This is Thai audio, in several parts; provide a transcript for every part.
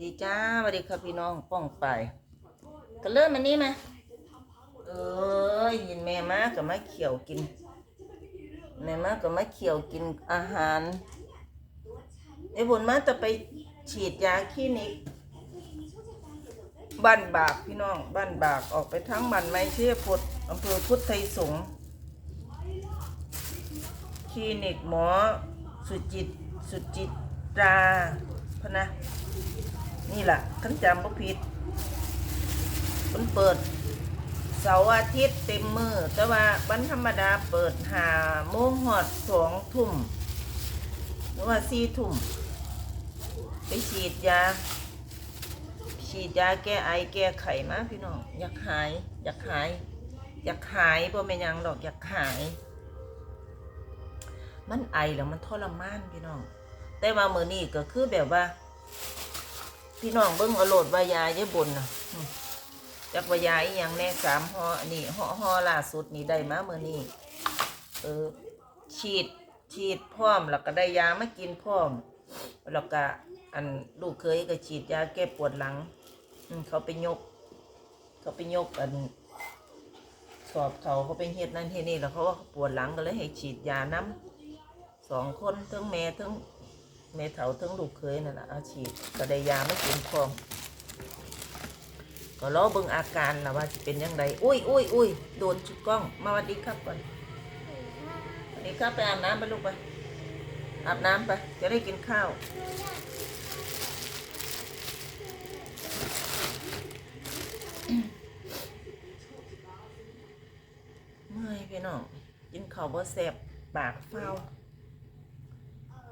ดีจ้าสวัสดีครับพี่น้องป้องไปก็เริ่มมันนี้มาเอ้ยยินแม่มาก็มาเขียวกินแม่มาก็มาเขียวกินอาหารไอ้บุญมาจะไปฉีดยาคลินิกบ้านบากพี่น้องบ้านบากออกไปทั้งบ้านไม้เชี่ยพดอำเภอพุทธไทยสงคลินิกหมอสุจิตสุจิตราพนะ นี่แหละขันจำบ่ผิดมันเปิด เสาร์อาทิตย์เต็มมือ แต่ว่าวันธรรมดาเปิดหาโมงหอดสองทุ่มหรือว่าสี่ทุ่มไปฉีดยา ฉีดยาแก้ไอแก้ไขมาพี่น้องอยากหาย อยากหาย อยากหายบ่แม่นยังดอกอยากหาย มันไอแล้วมันทรมานพี่น้อง แต่ว่ามือนี้ก็คือแบบว่า พี่น้องเบิ้งเอาโหลดวายาเยอะบนนะจักวายาอีหยังแน่สามห่อนนี้ห่อห่อล่าสุดนี่ได้มาเมื่อนี้เออฉีดฉีดพร้อมแล้วก็ได้ยามากินพร้อมแล้วก็อันลูกเคยก็ฉีดยาแก้ปวดหลังอืเขาไปยก เขาไปยกอันสอบเขาเขาไปเฮ็ดนั่นเฮ็ดนี่แล้วเขาปวดหลังก็เลยให้ฉีดยาน้ำสองคนทั้งแม่ทั้ง แม่เถาทั้งลูกเคยนั่นแหละเอาฉีดก็ได้ยาไม่กินพร้อมก็รอเบิ่งอาการล่ะว่าจะเป็นยังไงอุ้ยอุ้ยอุ้ยโดนชุดกล้อง มาสวัสดีครับก่อนวัสดีครับไปอาบน้ำไปลูกไป อาบน้ำไป จะได้กินข้าว เมื่อยพี่น้อง กินข้าวบ่แซ่บปากเฝ้า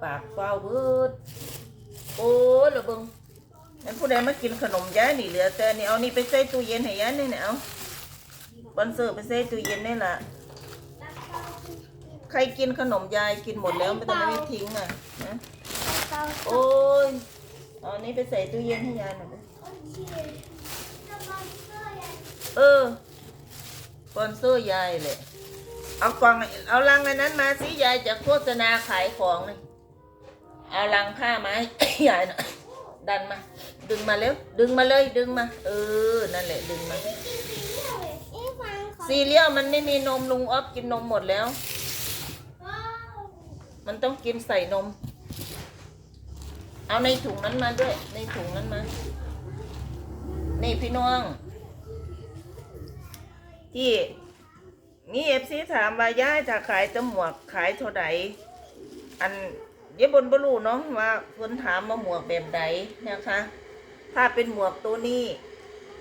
ปากเฝ้าเบิดโอ้ยระเบิงนั่นผู้ใดมากินขนมย้ายนี่เหลือแต่นี่เอานี่ไปใส่ตู้เย็นให้ย้ายนี่เนี่ยเอาบอนเซอร์ไปใส่ตู้เย็นนี่แหละใครกินขนมยายกินหมดแล้วไม่ต้องไม่ทิ้งอะนะโอ้ยเอานนี้ไปใส่ตู้เย็นให้ยายหน่อยเออสปอนเซอร์ยายเลยเอากล่องเอาลังในนั้นมาสิยายจะโฆษณาขายของเลย เอาลังผ้ามาให้ยายหน่อยดันมา ดึงมาเร็ว ดึงมาเลย ดึงมา เออ นั่นแหละ ดึงมา ซีเรียลมันไม่มีนมลุงออฟกินนมหมดแล้ว มันต้องกินใส่นม เอาในถุงนั้นมาด้วย ในถุงนั้นมา นี่พี่น้อง ที่นี่เอฟซีถามว่าย่ายจะขายแตะหมวกขายเท่าใดอัน เย็บบนบรูเนาะว่าคนถามมาหมวกแบบใดนะคะ ถ้าเป็นหมวกตัวนี้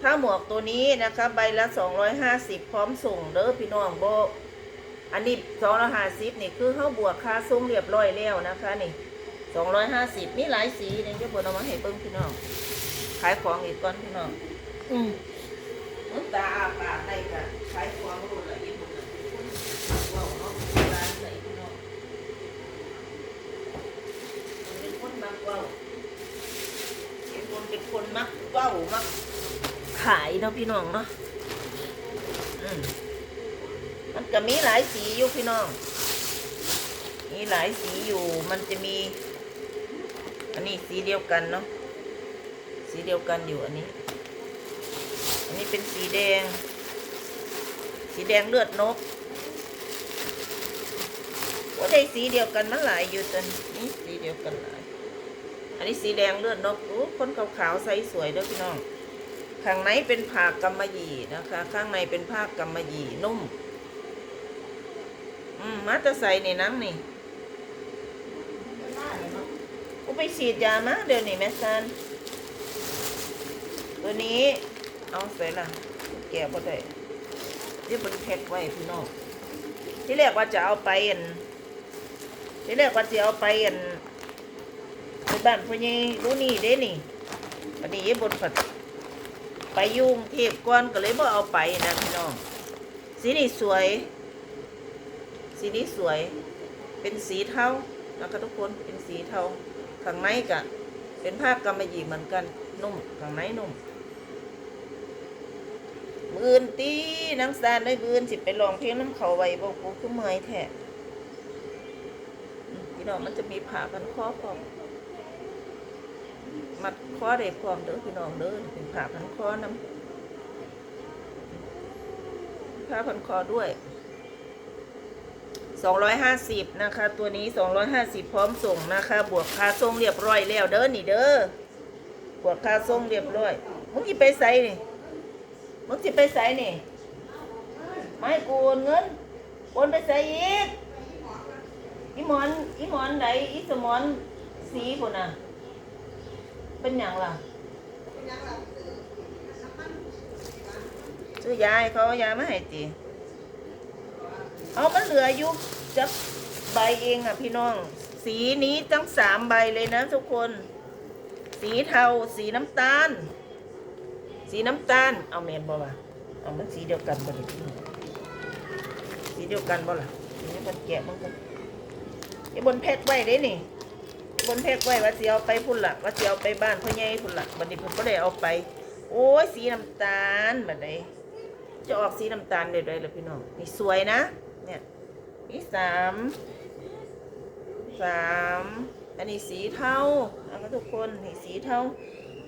ถ้าหมวกตัวนี้นะคะ ใบละสองร้อยห้าสิบพร้อมส่งเด้อพี่น้องโบอันนี้สองร้อยห้าสิบนี่คือเขาบวกค่าส่งเรียบร้อยแล้วนะคะ นี่สองร้อยห้าสิบมีหลายสีเนี่ยเย็บบนเอามาให้เบิ้งพี่น้องขายของอีกก่อนพี่น้อง อืมน้ำตาอาปากได้ค่ะขายของรู้ละเอียดหมดเลยว้าวเนาะร้านไหนพี่น้อง เป็นคนเว้าเป็นคนเป็นคนมักเว้ามักขายเนาะพี่น้องเนาะอืมมันก็มีหลายสีอยู่พี่น้อง มีหลายสีอยู่มันจะมี อันนี้สีเดียวกันเนาะสีเดียวกันอยู่อันนี้ อันนี้เป็นสีแดง สีแดงเลือดนกว่าได้สีเดียวกันมันหลายอยู่จนนี่สีเดียวกันหลาย อันนี้สีแดงเลือดนกโอ้คนขาวๆใสสวยเด้อพี่น้อง ข้างในเป็นผ้ากำมะหยี่นะคะ ข้างในเป็นผ้ากำมะหยี่นุ่ม อืมมาแตะใส่ในนังนี่กูไปฉีดยามาเดี๋ยวนี้แม่ซันตัวนี้ เอาใส่ละแกะบ่ได้ที่เป็นแพ็คไว้พี่น้องที่แรกว่าจะเอาไปอันที่แรกว่าจะเอาไปอัน ไปบ้านพ่อใหญ่รู้นี่เด้นี่วันนี้ยบนผัดไปยุ่งเทพก่อนก็เลยบ่เอาไปนะพี่น้อง สีนี้สวย สีนี้สวย เป็นสีเทานะคะทุกคนเป็นสีเทาข้างในกะเป็นผ้ากำมะหยี่เหมือนกันนุ่มข้างในนุ่มมือนตีนังซานได้บืนสิไปลองเพลงน้ำเขาไว้บอกกูคือเมยแท้พี่น้องมันจะมีผ่าพันข้อพร้อม มัดคอได้พร้อมเด้อพี่น้องเด้อเป็นผ้าพันคอน้ำผ้าพันคอด้วย250 นะคะ ตัวนี้ 250 พร้อมส่งนะคะ บวกค่าส่งเรียบร้อยแล้วเด้อนี่เด้อบวกค่าส่งเรียบร้อยมึงสิไปไสนี่มึงสิไปไสนี่ไม่กูโอนเงินโอนไปไสอีกอีหมอนอีหมอนไหนอีสมอนสีพุ่นน่ะ เป็นหยังล่ะ ซื้อยาให้เขายามาให้ตีเอามันเหลืออยู่จะใบเองอะพี่น้อง สีนี้ทั้งสามใบเลยนะทุกคน สีเทา สีน้ำตาล สีน้ำตาล เอาเมนบ่ล่ะเอามันสีเดียวกันบ่ดิสีเดียวกันบ่ล่ะนี่มันแกะมันก็ไอ้บนแพ็กไว้เด้นี่ บนแพ็กไว้ว่าสิเอาไปพุ่นละว่าสิเอาไปบ้านพ่อใหญ่พุ่นละบัดนี้ผมก็ได้เอาไป โอ้ยสีน้ำตาลบัดนี้จะออกสีน้ำตาลเด้เลยพี่น้องนี่สวยนะ เนี่ยนี่สามสามอันนี้สีเทาเอาละทุกคนนี่สีเทา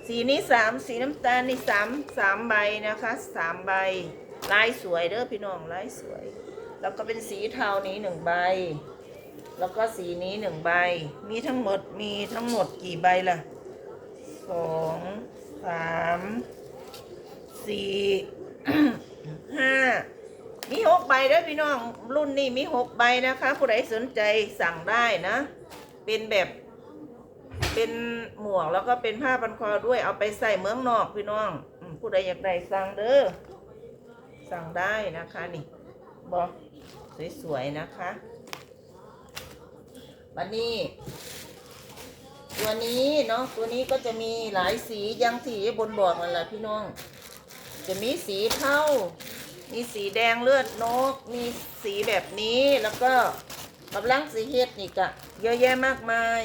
สีนี้สามสีน้ำตาลนี่สามสามใบนะคะสามใบลายสวยเด้อพี่น้องลายสวย แล้วก็เป็นสีเทานี้หนึ่งใบ แล้วก็สีนี้หนึ่งใบ มีทั้งหมดมีทั้งหมดกี่ใบล่ะสองสามสี่ห้ามีหกใบด้อพี่น้องรุ่นนี้มีหกใบนะคะ ผู้ใดสนใจสั่งได้นะ เป็นแบบเป็นหมวกแล้วก็เป็นผ้าพันคอด้วยเอาไปใส่เมืองนอกพี่น้องผู้ใดอยากได้สั่งเด้อสั่งได้นะคะนี่บอกสวยๆนะคะ บันนี้ ตัวนี้เนาะตัวนี้ก็จะมีหลายสียังที่บนบอกนั่นแหละพี่น้อง จะมีสีเทามีสีแดงเลือดนก มีสีแบบนี้แล้วก็กำลังสีเฮ็ดนี่กะเยอะแยะมากมาย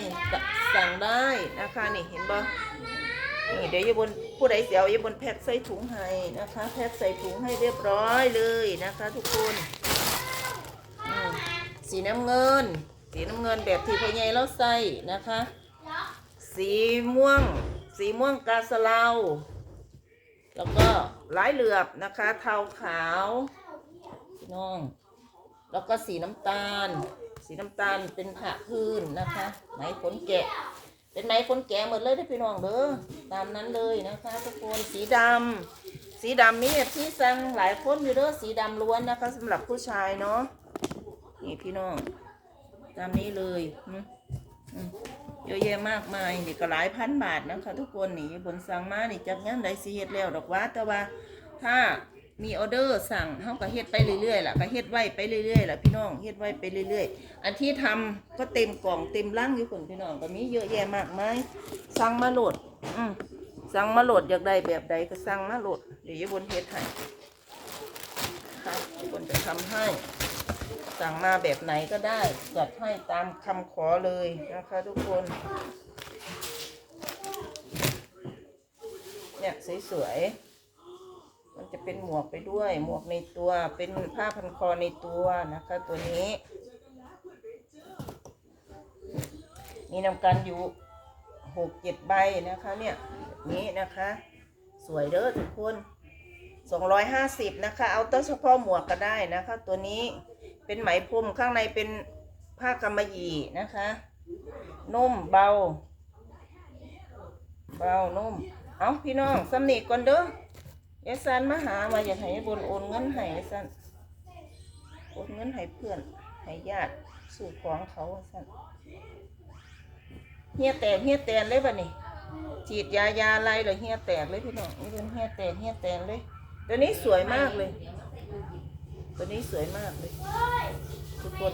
สั่งได้นะคะนี่เห็นบ่นี่เดี๋ยวยบนผู้ใดเสียวยบนแพ็คใส่ถุงให้นะคะ แพ็คใส่ถุงให้เรียบร้อยเลยนะคะ ทุกคนสีน้ำเงิน สีน้ำเงินแบบที่พ่อใหญ่เราใส่นะคะ สีม่วง สีม่วงกาสะเลาแล้วก็ลายเหลือบนะคะ เทาขาวน้อง แล้วก็สีน้ำตาล สีน้ำตาลเป็นผ้าพื้นนะคะ ไหมขนแกะ เป็นไหมขนแกะหมดเลยที่พี่น้องเด้อตามนั้นเลยนะคะ ทุกคนสีดำสีดำนี่ที่สั่งหลายคนอยู่เด้อสีดำล้วนนะคะสำหรับผู้ชายเนาะนี่พี่น้อง ตามนี้เลยเยอะแยะมากมายนี่ก็หลายพันบาทนะคะทุกคนนี่บนสั่งมานี่จากงานใดสิเฮ็ดแล้วดอกว่าแต่ว่าถ้ามีออเดอร์สั่งเฮาก็เฮ็ดไปเรื่อยๆล่ะก็เฮ็ดไว้ไปเรื่อยๆล่ะพี่น้องเฮ็ดไว้ไปเรื่อยๆ อันที่ทำก็เต็มกล่องเต็มลังอยู่คนพี่น้องก็มีเยอะแยะมากมายสั่งมาโหลดอืมสั่งมาโหลดอยากได้แบบใดก็สั่งมาโหลดเดี๋ยวยายบนเฮ็ดให้ค่ะยายบนจะทำให้ สั่งมาแบบไหนก็ได้ จัดให้ตามคำขอเลยนะคะทุกคน เนี่ยสวยๆ มันจะเป็นหมวกไปด้วย หมวกในตัว เป็นผ้าพันคอในตัวนะคะ ตัวนี้ มีนำกันอยู่หกเจ็ดใบนะคะ เนี่ยแบบนี้นะคะ สวยเด้อทุกคนสองร้อยห้าสิบนะคะ เอาตั้งเฉพาะหมวกก็ได้นะคะ ตัวนี้ เป็นไหมพรมข้างในเป็นผ้ากำมะหยี่นะคะ นุ่มเบา เบานุ่ม เอาพี่น้องสำนีก่อนเด้อเอซันมาหามาอยากให้บนโอนเงินให้ไอ้ซันโอนเงินให้เพื่อนให้ญาติสู่ของเขาไอ้ซันเฮียแตกเฮียแตนเลยป่ะนี่ฉีดยายาอะไรหรือเฮียแตกเลยพี่น้องนี่เป็นเฮียแตกเฮียแตนเลยตัวนี้สวยมากเลย ตัวนี้สวยมากเลยทุกคน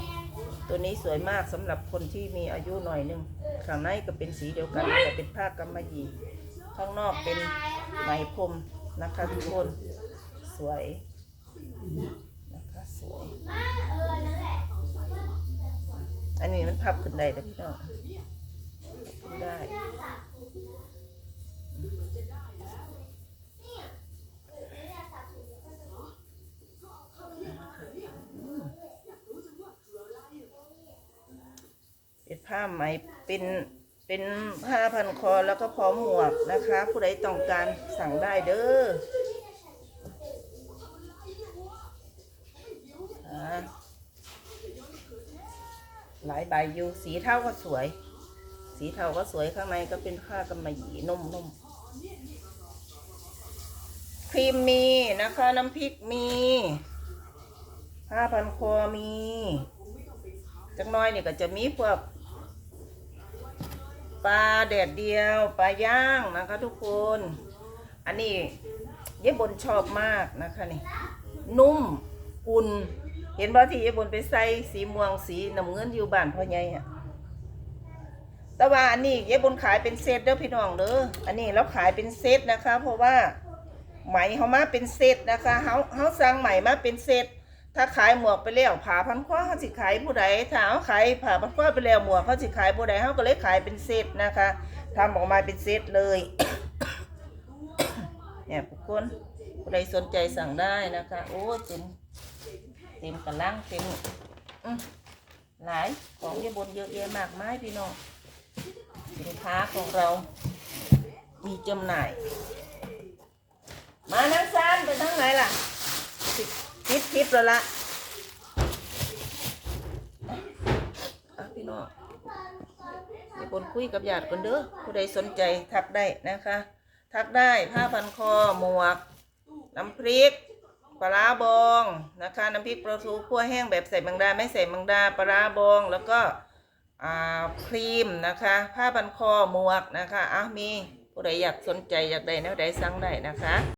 ตัวนี้สวยมากสำหรับคนที่มีอายุหน่อยหนึงข้างในก็เป็นสีเดียวกันแต่เป็นผ้ากำมะหยี่ข้างนอกเป็นไหมพรมนะคะทุกคนสวยนะคะสวยอันนี้มันพับขึ้นได้แต่พี่น้องได้ เป็น ผ้าไหมเป็นเป็นผ้าพันคอแล้วก็พร้อมหมวกนะคะ ผู้ใดต้องการสั่งได้เด้อหลายใบอยู่สีเท่าก็สวย สีเทาก็สวยข้างในก็เป็นผ้ากำมะหยี่นุ่มๆครีมมีนะคะ น้ำพริกมีผ้าพันคอมีจักน้อยนี่ก็จะมีพวก ปลาแดดเดียวปลาย่างนะคะทุกคน อันนี้เย้บนชอบมากนะคะนี่ นุ่มอุ่นเห็นว่าที่เย้บนไปใส่สีม่วงสีน้ำเงินอยู่บ้านพ่อใหญ่อะแต่ว่าอันนี้เย้บนขายเป็นเซตเด้อพี่น้องเด้ออันนี้เราขายเป็นเซตนะคะ เพราะว่าไหมเขามาเป็นเซตนะคะเขาเขาสั่งไหมมาเป็นเซต ถ้าขายหมวกไปแล้วผ่าพันคว้าเขาสิขายผู้ใดถ้าเขาขายผ่าพันคว้าไปแล้วหมวกเขาสิขายผู้ใดเขาก็เลยขายเป็นเซตนะคะทำออกมาเป็นเซตเลยเนี่ยทุกคนผู้ใดสนใจสั่งได้นะคะ โอ้เต็มเต็มกระลังเต็มหลายของเยบนเยอะแยะมากมายพี่น้องสินค้าของเรา มีจำหน่าย มานังซานไปทางไหนล่ะ ปิดปิดคลิปแล้วละอะพี่น้องเดี๋ยวคนคุยกับญาติคนเด้อผู้ใดสนใจทักได้นะคะ ทักได้ผ้าพันคอหมวก น้ำพริกปลาบองนะคะน้ำพริกปลาทูคั่วแห้งแบบใส่แมงดาไม่ใส่แมงดาปลาบองแล้วก็ครีมนะคะ ผ้าพันคอหมวกนะคะอะมีผู้ใดอยากสนใจอยากได้แนวใดสั่งได้นะคะ